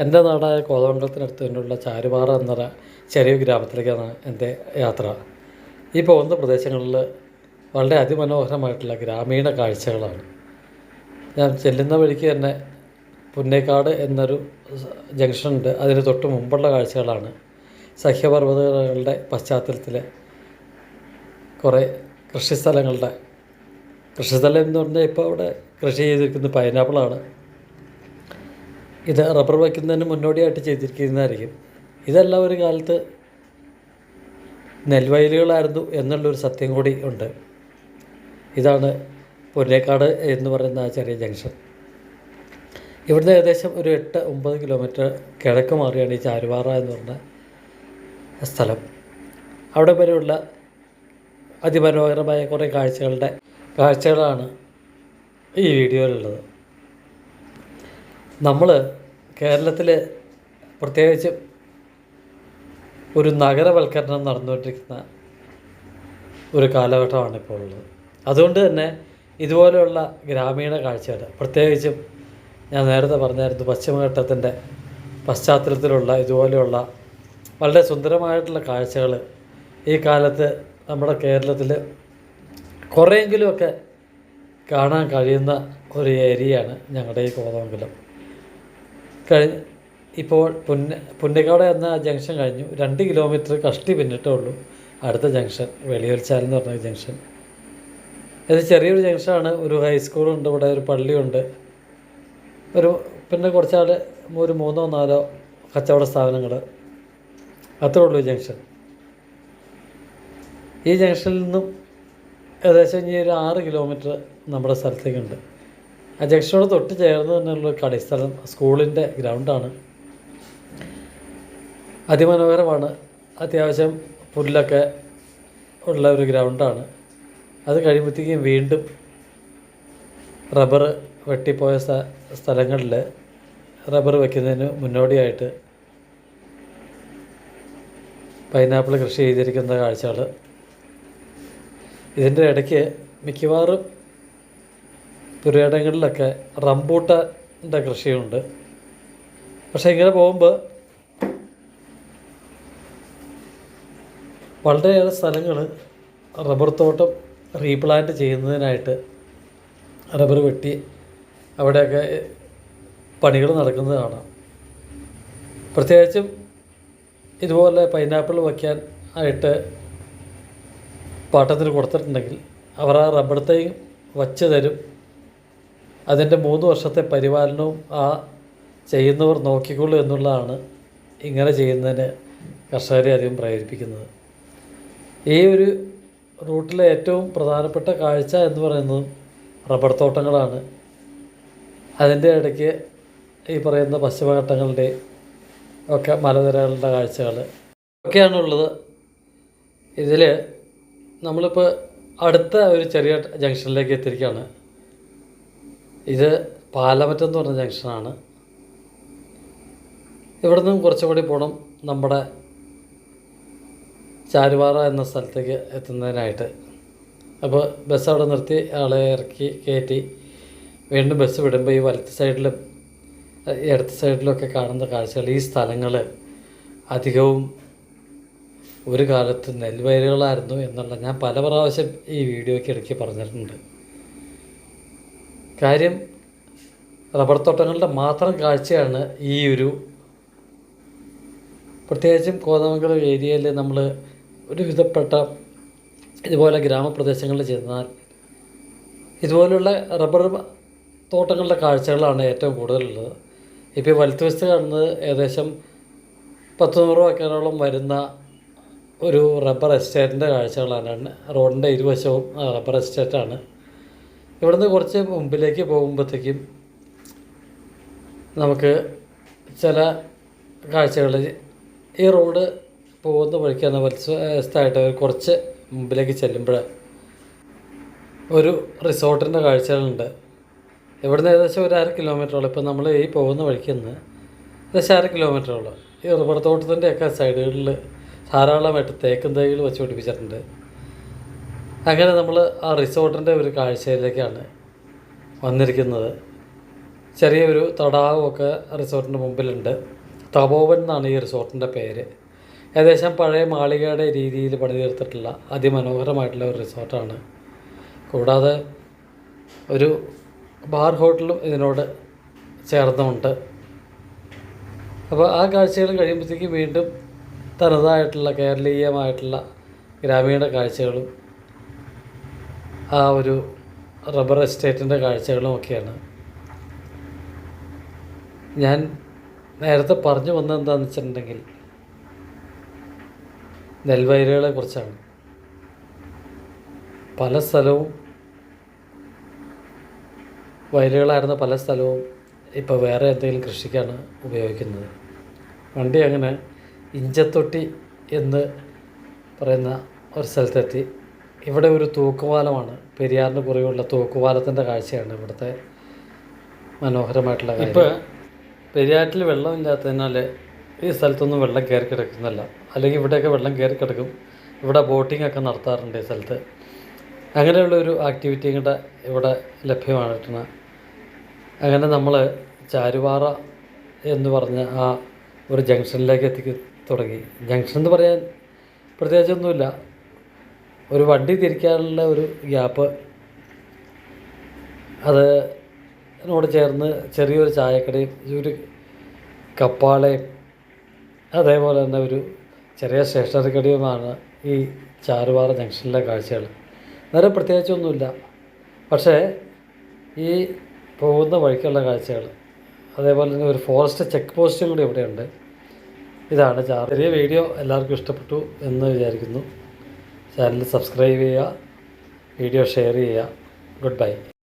എന്റെ നാടായ കോതമംഗലത്തിനടുത്ത് തന്നെയുള്ള ചാരുപാറ എന്ന ചെറിയ ഗ്രാമത്തിലേക്കാണ് എന്റെ യാത്ര. ഈ പോകുന്ന പ്രദേശങ്ങളിൽ വളരെ അതിമനോഹരമായിട്ടുള്ള ഗ്രാമീണ കാഴ്ചകളാണ്. ഞാൻ ചെല്ലുന്ന വഴിക്ക് തന്നെ പുന്നേക്കാട് എന്നൊരു ജംഗ്ഷൻ ഉണ്ട് അതിന് തൊട്ട് മുമ്പുള്ള കാഴ്ചകളാണ്. സഹ്യപർവതങ്ങളുടെ പശ്ചാത്തലത്തിലെ കുറേ കൃഷിസ്ഥലങ്ങളുടെ കൃഷിസ്ഥലം എന്ന് പറഞ്ഞാൽ ഇപ്പോൾ അവിടെ കൃഷി ചെയ്തിരിക്കുന്നത് പൈനാപ്പിളാണ് ഇത് റബ്ബർ വയ്ക്കുന്നതിന് മുന്നോടിയായിട്ട് ചെയ്തിരിക്കുന്നതായിരിക്കും. ഇതെല്ലാം ഒരു കാലത്ത് നെൽവയലുകളായിരുന്നു എന്നുള്ളൊരു സത്യം കൂടി ഉണ്ട്. ഇതാണ് പൊന്നേക്കാട് എന്ന് പറയുന്ന ആ ചെറിയ ജംഗ്ഷൻ. ഇവിടുന്ന് ഏകദേശം ഒരു എട്ട് ഒമ്പത് കിലോമീറ്റർ കിഴക്ക് മാറിയാണ് ഈ ചാരുപാറ എന്ന് പറഞ്ഞ സ്ഥലം. അവിടെ വരെയുള്ള അതിമനോഹരമായ കുറേ കാഴ്ചകളുടെ കാഴ്ചകളാണ് ഈ വീഡിയോയിലുള്ളത്. നമ്മൾ കേരളത്തിൽ പ്രത്യേകിച്ച് ഒരു നഗരവൽക്കരണം നടന്നുകൊണ്ടിരിക്കുന്ന ഒരു കാലഘട്ടമാണ് ഇപ്പോൾ ഉള്ളത് അതുകൊണ്ട് തന്നെ ഇതുപോലെയുള്ള ഗ്രാമീണ കാഴ്ചകൾ പ്രത്യേകിച്ചും ഞാൻ നേരത്തെ പറഞ്ഞായിരുന്നു പശ്ചിമഘട്ടത്തിന്റെ പശ്ചാത്തലത്തിലുള്ള ഇതുപോലെയുള്ള വളരെ സുന്ദരമായിട്ടുള്ള കാഴ്ചകൾ ഈ കാലത്ത് നമ്മുടെ കേരളത്തിൽ കുറേയെങ്കിലുമൊക്കെ കാണാൻ കഴിയുന്ന ഒരു ഏരിയയാണ് ഞങ്ങളുടെ ഈ കോതമംഗലം. കഴിഞ്ഞ ഇപ്പോൾ പുന്ന പുന്നക്കാട് എന്ന ജംഗ്ഷൻ കഴിഞ്ഞു. രണ്ട് കിലോമീറ്റർ കഷ്ടി പിന്നിട്ടേ ഉള്ളൂ. അടുത്ത ജംഗ്ഷൻ വെളിയൊലിച്ചാൽ എന്ന് പറഞ്ഞ ജംഗ്ഷൻ. ഇത് ചെറിയൊരു ജംഗ്ഷനാണ്. ഒരു ഹൈസ്കൂളുണ്ട് ഇവിടെ ഒരു പള്ളിയുണ്ട്. ഒരു പിന്നെ കുറച്ചാൾ ഒരു മൂന്നോ നാലോ കച്ചവട സ്ഥാപനങ്ങൾ അത്രേ ഉള്ളൂ ജംഗ്ഷൻ. ഈ ജംഗ്ഷനിൽ നിന്നും ഏകദേശം ഇനി ഒരു ആറ് കിലോമീറ്റർ നമ്മുടെ സ്ഥലത്തേക്കുണ്ട്. ആ ജംഗ്ഷനോട് തൊട്ട് ചേർന്ന് തന്നെയുള്ള കളിസ്ഥലം സ്കൂളിന്റെ ഗ്രൗണ്ടാണ്. അതിമനോഹരമാണ്. അത്യാവശ്യം പുല്ലൊക്കെ ഉള്ള ഒരു ഗ്രൗണ്ടാണ്. അത് കഴിയുമ്പോഴത്തേക്കും വീണ്ടും റബ്ബർ വെട്ടിപ്പോയ സ്ഥ സ്ഥലങ്ങളിൽ റബ്ബർ വയ്ക്കുന്നതിന് മുന്നോടിയായിട്ട് പൈനാപ്പിൾ കൃഷി ചെയ്തിരിക്കുന്ന കാഴ്ചകൾ ഇതിന്റെ ഇടയ്ക്ക് മിക്കവാറും പുരയിടങ്ങളിലൊക്കെ റംബൂട്ടന്റെ കൃഷിയുണ്ട്. പക്ഷേ ഇങ്ങനെ പോകുമ്പോൾ വളരെയേറെ സ്ഥലങ്ങൾ റബ്ബർ തോട്ടം റീപ്ലാന്റ് ചെയ്യുന്നതിനായിട്ട് റബ്ബർ വെട്ടി അവിടെയൊക്കെ പണികൾ നടക്കുന്നത് കാണാം. പ്രത്യേകിച്ചും ഇതുപോലെ പൈനാപ്പിൾ വയ്ക്കാൻ ആയിട്ട് പാട്ടത്തിന് കൊടുത്തിട്ടുണ്ടെങ്കിൽ അവർ ആ റബ്ബർ തൈ വച്ച് തരും. അതിന്റെ മൂന്ന് വർഷത്തെ പരിപാലനവും ആ ചെയ്യുന്നവർ നോക്കിക്കൊള്ളൂ എന്നുള്ളതാണ് ഇങ്ങനെ ചെയ്യുന്നതിന് കർഷകരെ അധികം പ്രേരിപ്പിക്കുന്നത്. ഈ ഒരു റൂട്ടിലെ ഏറ്റവും പ്രധാനപ്പെട്ട കാഴ്ച എന്ന് പറയുന്നത് റബ്ബർ തോട്ടങ്ങളാണ്. അതിന്റെ ഇടയ്ക്ക് ഈ പറയുന്ന പശ്ചിമഘട്ടങ്ങളുടെ ഒക്കെ മലനിരകളുടെ കാഴ്ചകൾ ഒക്കെയാണുള്ളത്. ഇതിൽ നമ്മളിപ്പോൾ അടുത്ത ഒരു ചെറിയ ജംഗ്ഷനിലേക്ക് എത്തിയിരിക്കുകയാണ്. ഇത് പാലമറ്റം എന്ന് പറഞ്ഞ ജംഗ്ഷനാണ്. ഇവിടെ നിന്നും കുറച്ചുകൂടി പോകണം നമ്മുടെ ചാരുപാറ എന്ന സ്ഥലത്തേക്ക് എത്തുന്നതിനായിട്ട്. അപ്പോൾ ബസ് അവിടെ നിർത്തി ആളെ ഇറക്കി കയറ്റി. വീണ്ടും ബസ് വിടുമ്പോൾ ഈ വലത്ത് സൈഡിലും ഇടത്ത് സൈഡിലൊക്കെ കാണുന്ന കാഴ്ചകൾ ഈ സ്ഥലങ്ങൾ അധികവും ഒരു കാലത്ത് നെൽവയലുകളായിരുന്നു എന്നുള്ള ഞാൻ പല പ്രാവശ്യം ഈ വീഡിയോയ്ക്ക് ഇടയ്ക്ക് പറഞ്ഞിട്ടുണ്ട്. കാര്യം റബ്ബർ തോട്ടങ്ങളുടെ മാത്രം കാഴ്ചയാണ് ഈ ഒരു പ്രത്യേകിച്ചും കോതമംഗലം ഏരിയയിൽ നമ്മൾ ഒരു വിധപ്പെട്ട ഇതുപോലെ ഗ്രാമപ്രദേശങ്ങളിൽ ചെന്നാൽ ഇതുപോലുള്ള റബ്ബർ തോട്ടങ്ങളുടെ കാഴ്ചകളാണ് ഏറ്റവും കൂടുതലുള്ളത്. ഇപ്പോൾ വലത്ത് വശത്ത് കാണുന്നത് ഏകദേശം പത്ത് നൂറ് ഏക്കറോളം വരുന്ന ഒരു റബ്ബർ എസ്റ്റേറ്റിന്റെ കാഴ്ചകളാണ്. റോഡിന്റെ ഇരുവശവും റബ്ബർ എസ്റ്റേറ്റാണ്. ഇവിടുന്ന് കുറച്ച് മുമ്പിലേക്ക് പോകുമ്പോഴത്തേക്കും നമുക്ക് ചില കാഴ്ചകൾ ഈ റോഡ് പോകുന്ന വഴിക്ക് തന്നെ വലത്തായിട്ട് കുറച്ച് മുമ്പിലേക്ക് ചെല്ലുമ്പോൾ ഒരു റിസോർട്ടിന്റെ കാഴ്ചകളുണ്ട്. ഇവിടുന്ന് ഏകദേശം ഒരു അര കിലോമീറ്ററോളം. ഇപ്പോൾ നമ്മൾ ഈ പോകുന്ന വഴിക്ക് നിന്ന് ഏകദേശം അര കിലോമീറ്ററോളം ഈ റബ്ബർ തോട്ടത്തിന്റെയൊക്കെ സൈഡുകളിൽ ധാരാളമായിട്ട് തേക്കും തൈകൾ വെച്ച് പിടിപ്പിച്ചിട്ടുണ്ട്. അങ്ങനെ നമ്മൾ ആ റിസോർട്ടിന്റെ ഒരു കാഴ്ചയിലേക്കാണ് വന്നിരിക്കുന്നത്. ചെറിയൊരു തടാകമൊക്കെ റിസോർട്ടിന്റെ മുമ്പിലുണ്ട്. തപോവൻ എന്നാണ് ഈ റിസോർട്ടിന്റെ പേര്. ഏകദേശം പഴയ മാളികയുടെ രീതിയിൽ പണിതീർത്തിട്ടുള്ള അതിമനോഹരമായിട്ടുള്ള ഒരു റിസോർട്ടാണ്. കൂടാതെ ഒരു ബാർ ഹോട്ടലും ഇതിനോട് ചേർന്നുണ്ട് അപ്പോൾ ആ കാഴ്ചകൾ കഴിയുമ്പോഴത്തേക്ക് വീണ്ടും തനതായിട്ടുള്ള കേരളീയമായിട്ടുള്ള ഗ്രാമീണ കാഴ്ചകളും ആ ഒരു റബ്ബർ എസ്റ്റേറ്റിന്റെ കാഴ്ചകളും ഒക്കെയാണ്. ഞാൻ നേരത്തെ പറഞ്ഞു വന്നത് എന്താണെന്ന് വെച്ചിട്ടുണ്ടെങ്കിൽ നെൽവയലുകളെ കുറിച്ചാണ്. പല സ്ഥലവും വയലുകളായിരുന്ന പല സ്ഥലവും ഇപ്പോൾ വേറെ എന്തെങ്കിലും കൃഷിക്കാണ് ഉപയോഗിക്കുന്നത്. വണ്ടി അങ്ങനെ ഇഞ്ചത്തൊട്ടി എന്ന് പറയുന്ന ഒരു സ്ഥലത്തെത്തി. ഇവിടെ ഒരു തൂക്കുപാലമാണ്. പെരിയാറിന് കുറിയുള്ള തൂക്കുപാലത്തിന്റെ കാഴ്ചയാണ് ഇവിടുത്തെ മനോഹരമായിട്ടുള്ള ഇപ്പോൾ പെരിയാറ്റിൽ വെള്ളമില്ലാത്തതിനാൽ ഈ സ്ഥലത്തൊന്നും വെള്ളം കയറി കിടക്കുന്നില്ല അല്ലെങ്കിൽ ഇവിടെയൊക്കെ വെള്ളം കയറി കിടക്കും. ഇവിടെ ബോട്ടിംഗ് ഒക്കെ നടത്താറുണ്ട് ഈ സ്ഥലത്ത്. അങ്ങനെയുള്ള ഒരു ആക്ടിവിറ്റിയും കൂടെ ഇവിടെ ലഭ്യമായിട്ടാണ് അങ്ങനെ നമ്മൾ ചാരുവാറ എന്ന് പറഞ്ഞ ആ ഒരു ജംഗ്ഷനിലേക്ക് എത്തി തുടങ്ങി. ജംഗ്ഷൻ എന്ന് പറയാൻ പ്രത്യേകിച്ചൊന്നുമില്ല. ഒരു വണ്ടി തിരിക്കാനുള്ള ഒരു ഗ്യാപ്പ്. അത് അതിനോട് ചേർന്ന് ചെറിയൊരു ചായക്കടയും ഒരു കപ്പാളയും അതേപോലെ തന്നെ ഒരു ചെറിയ സ്റ്റേഷനറി കടയുമാണ് ഈ ചാറുപാറ ജംഗ്ഷനിലെ കാഴ്ചകൾ. വേറെ പ്രത്യേകിച്ചൊന്നുമില്ല. പക്ഷേ ഈ പോകുന്ന വഴിക്കുള്ള കാഴ്ചകൾ അതേപോലെ തന്നെ ഒരു ഫോറസ്റ്റ് ചെക്ക് പോസ്റ്റും കൂടി ഇവിടെയുണ്ട്. ഇതാണ് ചെറിയ വീഡിയോ എല്ലാവർക്കും ഇഷ്ടപ്പെട്ടു എന്ന് വിചാരിക്കുന്നു. ചാനൽ സബ്സ്ക്രൈബ് ചെയ്യുക വീഡിയോ ഷെയർ ചെയ്യുക. Good bye.